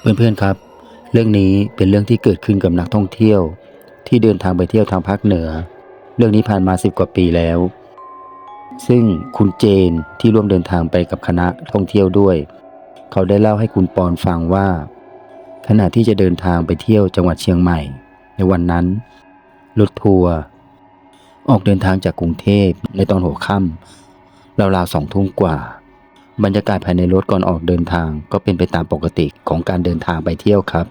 เพื่อนๆครับ เรื่องนี้เป็นเรื่องที่เกิดขึ้นกับนักท่องเที่ยว ที่เดินทางไปเที่ยวทางภาคเหนือ เรื่องนี้ผ่านมาสิบกว่าปีแล้ว ซึ่งคุณเจนที่ร่วมเดินทางไปกับคณะท่องเที่ยวด้วย เขาได้เล่าให้คุณปอนฟังว่า ขณะที่จะเดินทางไปเที่ยวจังหวัดเชียงใหม่ ในวันนั้นรถทัวร์ออกเดินทางจากกรุงเทพในตอนหัวค่ำราวๆสองทุ่มกว่า บรรยากาศภายในรถก่อนออกเดินทางก็เป็นไปตามปกติของการเดินทางไปเที่ยวครับ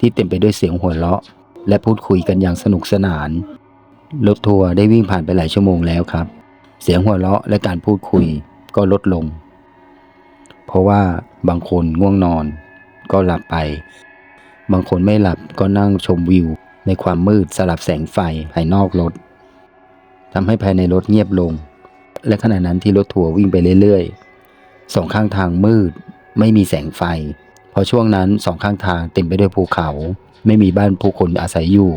ที่เต็มไปด้วยเสียงหัวเราะ และพูดคุยกันอย่างสนุกสนานรถทัวร์ได้วิ่งผ่านไปหลายชั่วโมงแล้วครับ เสียงหัวเราะและการพูดคุยก็ลดลง เพราะว่าบางคนง่วงนอน ก็หลับไป บางคนไม่หลับก็นั่งชมวิว ในความมืดสลับแสงไฟภายนอกรถทำให้ภายในรถเงียบลง และขณะนั้นที่รถทัวร์วิ่งไปเรื่อยๆ สองข้างทางมืด ไม่มีแสงไฟ เพราะช่วงนั้นสองข้างทางเต็มไปด้วยภูเขา ไม่มีบ้านผู้คนอาศัยอยู่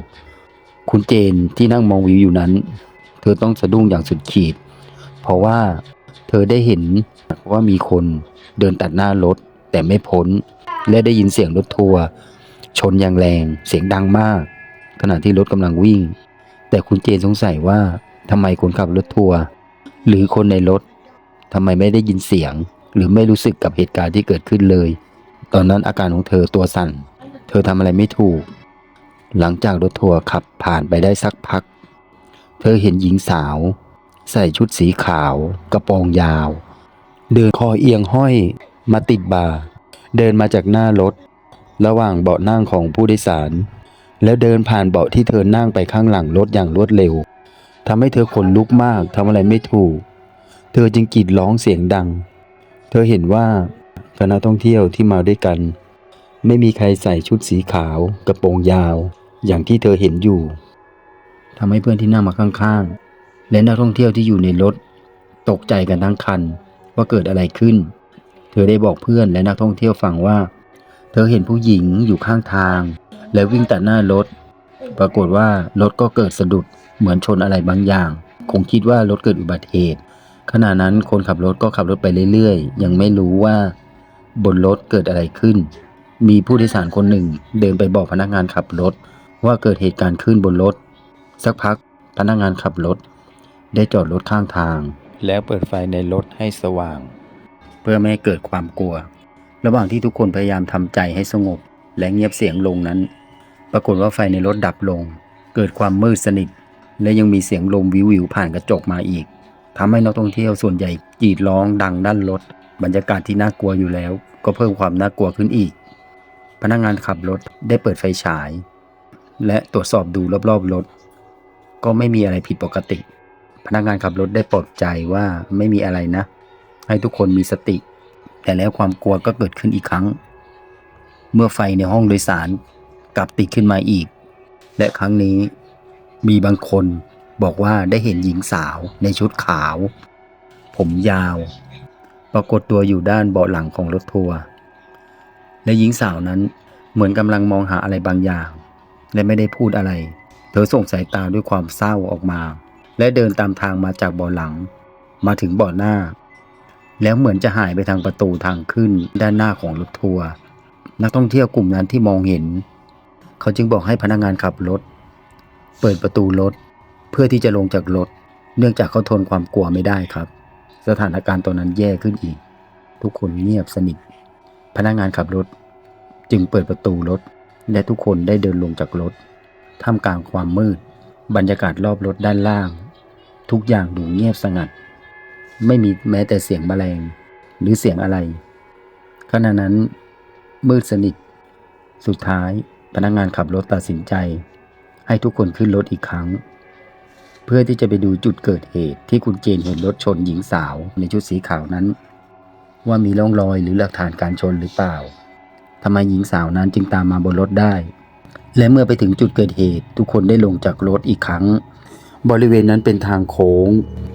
คุณเจนที่นั่งมองวิวอยู่นั้น เธอต้องสะดุ้งอย่างสุดขีด เพราะว่าเธอได้เห็นว่ามีคนเดินตัดหน้ารถแต่ไม่พ้น และได้ยินเสียงรถทัวร์ชนอย่างแรงเสียงดังมาก ขณะที่รถกำลังวิ่ง แต่คุณเจนสงสัยว่าทำไมคนขับรถทัวร์หรือคนในรถทำไมไม่ได้ยินเสียง หรือไม่รู้สึกกับเหตุการณ์ที่เกิดขึ้นเลย ตอนนั้นอาการของเธอตัวสั่น เธอทำอะไรไม่ถูก หลังจากรถทัวร์ขับผ่านไปได้สักพัก เธอเห็นหญิงสาว ใส่ชุดสีขาว กระโปรงยาว เดินคอเอียงห้อยมาติดบ่าเดินมาจากหน้ารถ ระหว่างเบาะนั่งของผู้โดยสาร แล้วเดินผ่านเบาะที่เธอนั่งไปข้างหลังรถอย่างรวดเร็วทำให้เธอขนลุกมากทำอะไรไม่ถูก เธอจึงกรีดร้องเสียงดัง เธอเห็นว่าคณะท่องเที่ยวที่มาด้วยกัน ไม่มีใครใส่ชุดสีขาว กระโปรงยาว อย่างที่เธอเห็นอยู่ทำให้เพื่อนที่นั่งมาข้างๆ และนักท่องเที่ยวที่อยู่ในรถ ตกใจกันทั้งคันว่าเกิดอะไรขึ้น เธอได้บอกเพื่อนและนักท่องเที่ยวฟังว่า เธอเห็นผู้หญิงอยู่ข้างทาง และวิ่งตัดหน้ารถ ปรากฏว่ารถก็เกิดสะดุดเหมือนชนอะไรบางอย่าง คงคิดว่ารถเกิดอุบัติเหตุ ขณะนั้นคนขับรถก็ขับรถไปเรื่อยๆ ยังไม่รู้ว่าบนรถเกิดอะไรขึ้น มีผู้โดยสารคนหนึ่งเดินไปบอกพนักงานขับรถ ว่าเกิดเหตุการณ์ขึ้นบนรถ สักพักพนักงานขับรถ ได้จอดรถข้างทาง แล้วเปิดไฟในรถให้สว่าง เพื่อไม่ให้เกิดความกลัว ระหว่างที่ทุกคนพยายามทำใจให้สงบ และเงียบเสียงลงนั้น ปรากฏว่าไฟในรถดับลง เกิดความมืดสนิท และยังมีเสียงลมวิววิวผ่านกระจกมาอีก ทำให้นักท่องเที่ยวส่วนใหญ่กรีดร้องดังด้านรถ บรรยากาศที่น่ากลัวอยู่แล้ว ก็เพิ่มความน่ากลัวขึ้นอีก พนักงานขับรถได้เปิดไฟฉาย และตรวจสอบดูรอบๆรถ ก็ไม่มีอะไรผิดปกติ พนักงานขับรถได้ปลอบใจว่าไม่มีอะไรนะ ให้ทุกคนมีสติ แต่แล้วความกลัวก็เกิดขึ้นอีกครั้ง เมื่อไฟในห้องโดยสารกลับติดขึ้นมาอีก และครั้งนี้มีบางคน บอกว่าได้เห็นหญิงสาวในชุดขาว ผมยาว ปรากฏตัวอยู่ด้านเบาะหลังของรถทัวร์และหญิงสาวนั้นเหมือนกำลังมองหาอะไรบางอย่าง และไม่ได้พูดอะไร เธอส่งสายตาด้วยความเศร้าออกมา และเดินตามทางมาจากเบาะหลัง มาถึงเบาะหน้า แล้วเหมือนจะหายไปทางประตูทางขึ้นด้านหน้าของรถทัวร์นักท่องเที่ยวกลุ่มนั้นที่มองเห็น เขาจึงบอกให้พนักงานขับรถ เปิดประตูรถ เพื่อที่จะลงจากรถ เนื่องจากเขาทนความกลัวไม่ได้ครับ สถานการณ์ตอนนั้นแย่ขึ้นอีก ทุกคนเงียบสนิท พนักงานขับรถ จึงเปิดประตูรถ และทุกคนได้เดินลงจากรถ ท่ามกลางความมืด บรรยากาศรอบรถด้านล่าง ทุกอย่างดูเงียบสงัด ไม่มีแม้แต่เสียงแมลง หรือเสียงอะไร ขณะนั้น มืดสนิท สุดท้ายพนักงานขับรถตัดสินใจ ให้ทุกคนขึ้นรถอีกครั้ง เพื่อที่จะไปดูจุดเกิดเหตุที่คุณเจนเห็นรถชนหญิงสาวในชุดสีขาวนั้น ว่ามีร่องรอยหรือหลักฐานการชนหรือเปล่าทำไมหญิงสาวนั้นจึงตามมาบนรถได้ และเมื่อไปถึงจุดเกิดเหตุ ทุกคนได้ลงจากรถอีกครั้ง บริเวณนั้นเป็นทางโค้ง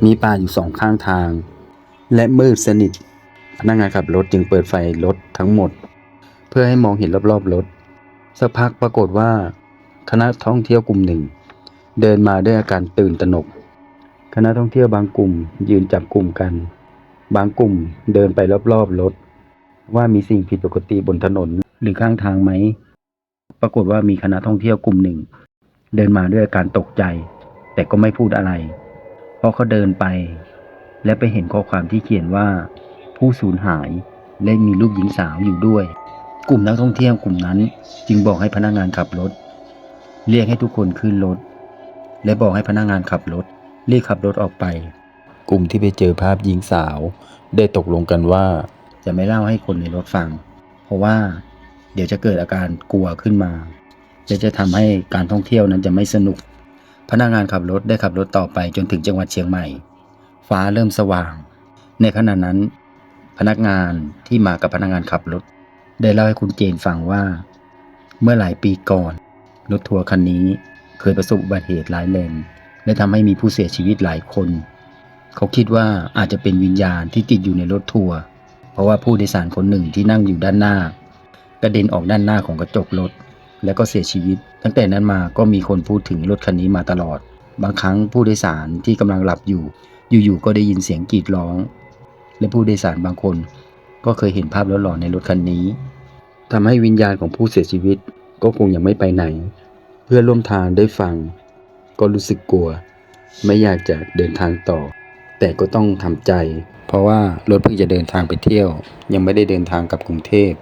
มีป่าอยู่สองข้างทาง และมืดสนิทพนักงานขับรถจึงเปิดไฟรถทั้งหมด เพื่อให้มองเห็นรอบๆรถสักพักปรากฏว่า คณะท่องเที่ยวกลุ่มหนึ่ง เดินมาด้วยอาการตื่นตระหนก คณะท่องเที่ยวบางกลุ่มยืนจับกลุ่มกัน บางกลุ่มเดินไปรอบๆรถ ว่ามีสิ่งผิดปกติบนถนนหรือข้างทางไหม ปรากฏว่ามีคณะท่องเที่ยวกลุ่มหนึ่ง เดินมาด้วยอาการตกใจ แต่ก็ไม่พูดอะไร เพราะเขาเดินไป และไปเห็นข้อความที่เขียนว่า ผู้สูญหายและมีรูปหญิงสาวอยู่ด้วย กลุ่มนักท่องเที่ยวกลุ่มนั้น จึงบอกให้พนักงานขับรถ เรียกให้ทุกคนขึ้นรถ และบอกให้พนักงานขับรถ รีบขับรถออกไป กลุ่มที่ไปเจอภาพหญิงสาว ได้ตกลงกันว่า จะไม่เล่าให้คนในรถฟัง เพราะว่า เดี๋ยวจะเกิดอาการกลัวขึ้นมาและจะทำให้การท่องเที่ยวนั้นจะไม่สนุก พนักงานขับรถได้ขับรถต่อไปจนถึงจังหวัดเชียงใหม่ ฟ้าเริ่มสว่าง ในขณะนั้น พนักงานที่มากับพนักงานขับรถ ได้เล่าให้คุณเจนฟังว่า เมื่อหลายปีก่อนรถทัวร์คันนี้ เคยประสบอุบัติเหตุร้ายแรงและทำให้มีผู้เสียชีวิตหลายคน เขาคิดว่าอาจจะเป็นวิญญาณที่ติดอยู่ในรถทัวร์เพราะว่าผู้โดยสารคนหนึ่งที่นั่งอยู่ด้านหน้า กระเด็นออกด้านหน้าของกระจกรถ แล้วก็เสียชีวิต ตั้งแต่นั้นมาก็มีคนพูดถึงรถคันนี้มาตลอด บางครั้งผู้โดยสารที่กำลังหลับอยู่ อยู่ๆก็ได้ยินเสียงกรีดร้อง และผู้โดยสารบางคน ก็เคยเห็นภาพหลอนๆในรถคันนี้ทำให้วิญญาณของผู้เสียชีวิตก็คงยังไม่ไปไหน เพื่อนร่วมทางได้ฟัง ก็รู้สึกกลัว ไม่อยากจะเดินทางต่อ แต่ก็ต้องทำใจ เพราะว่ารถเพิ่งจะเดินทางไปเที่ยว ยังไม่ได้เดินทางกลับกรุงเทพ